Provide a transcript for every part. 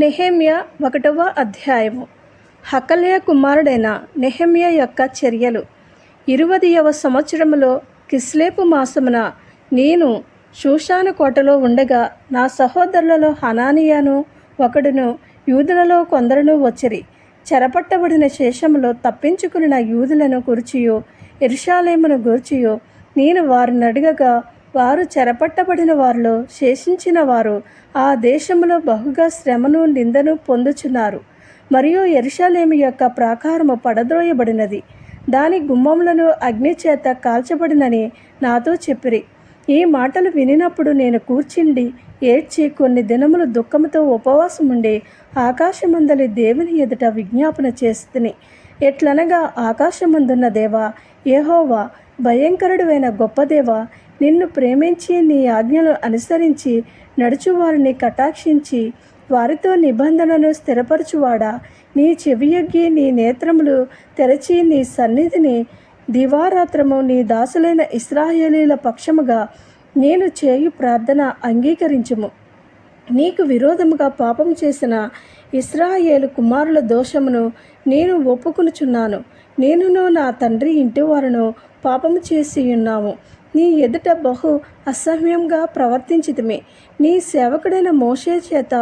నెహేమియా ఒకటవ అధ్యాయము. హకలయ కుమారుడైన నెహెమ్య యొక్క చర్యలు. ఇరవదియవ సంవత్సరములో కిస్లేపు మాసమున నేను షూషాను కోటలో ఉండగా నా సహోదరులలో హనానియాను ఒకడును యూదులలో కొందరును వచ్చిరి. చెరపట్టబడిన శేషములో తప్పించుకున్న యూదులను గురిచియో ఇర్షాలేమును గూర్చియో నేను వారిని అడగగా వారు చెరపట్టబడిన వారిలో శేషించిన వారు ఆ దేశములో బహుగా శ్రమను నిందను పొందుచున్నారు. మరియు ఎరుషలేము యొక్క ప్రాకారము పడద్రోయబడినది. దాని గుమ్మములను అగ్ని చేత కాల్చబడినని నాతో చెప్పిరి. ఈ మాటలు వినినప్పుడు నేను కూర్చుండి ఏడ్చి కొన్ని దినములు దుఃఖముతో ఉపవాసముండి ఆకాశమందలి దేవుని ఎదుట విజ్ఞాపన చేస్తుని. ఎట్లనగా ఆకాశమందున్న దేవా ఏహోవా భయంకరుడువైన గొప్ప దేవా నిన్ను ప్రేమించి నీ ఆజ్ఞలు అనుసరించి నడుచువారిని కటాక్షించి వారితో నిబంధనను స్థిరపరచువాడా? నీ చెవియొగ్గి నీ నేత్రములు తెరచి నీ సన్నిధిని దివారాత్రము నీ దాసులైన ఇస్రాయేలీల పక్షముగా నేను చేయు ప్రార్థన అంగీకరించుము. నీకు విరోధముగా పాపం చేసిన ఇస్రాయేలు కుమారుల దోషమును నేను ఒప్పుకొనుచున్నాను. నేనును నా తండ్రి ఇంటివారును పాపము చేసి ఉన్నాము నీ ఎదుట బహు అసహ్యంగా ప్రవర్తించితిమి. నీ సేవకుడైన మోషే చేత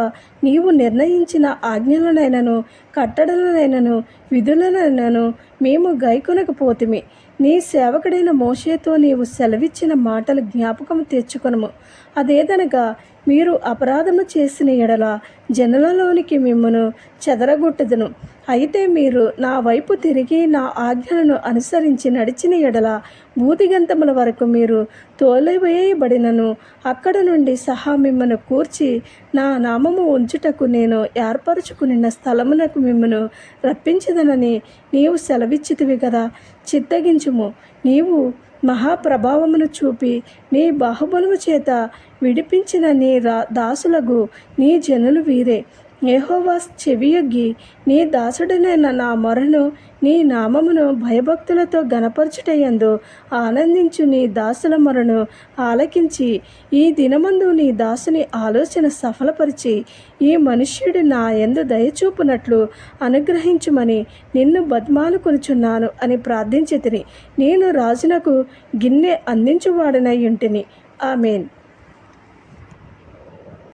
నీవు నిర్ణయించిన ఆజ్ఞలనైనను కట్టడలనైనను విధులనైనను మేము గైకొనకపోతిమి నీ సేవకుడైన మోషేతో నీవు సెలవిచ్చిన మాటలు జ్ఞాపకం తెచ్చుకొనము. అదేదనగా మీరు అపరాధము చేసిన ఎడల జనులలోనికి మిమ్మను చెదరగొట్టదును. అయితే మీరు నా వైపు తిరిగి నా ఆజ్ఞలను అనుసరించి నడిచిన ఎడల భూతిగంతముల వరకు మీరు తోలివేయబడినను. అక్కడ నుండి సహా మిమ్మను కూర్చి నా నామము ఉంచుటకు నేను ఏర్పరచుకున్న స్థలమునకు మిమ్మను రప్పించదనని నీవు సెలవిచ్చితివి కదా చిత్తగించుము. నీవు మహాప్రభావమును చూపి నీ బాహుబలము చేత విడిపించిన నీ రా దాసులకు నీ జనులు వీరే. యెహోవా చెవియొగ్గి నీ దాసుడనైన నా మొరను నీ నామమును భయభక్తులతో గనపరచుటయందు ఆనందించు నీ దాసుల మొరను ఆలకించి ఈ దినమందు నీ దాసుని ఆలోచన సఫలపరిచి ఈ మనుష్యుడు నా ఎందు దయచూపునట్లు అనుగ్రహించుమని నిన్ను బద్మాలు కొనుచున్నాను అని ప్రార్థించితిని. నేను రాజునకు గిన్నె అందించువాడనై ఉంటిని. ఆమెన్.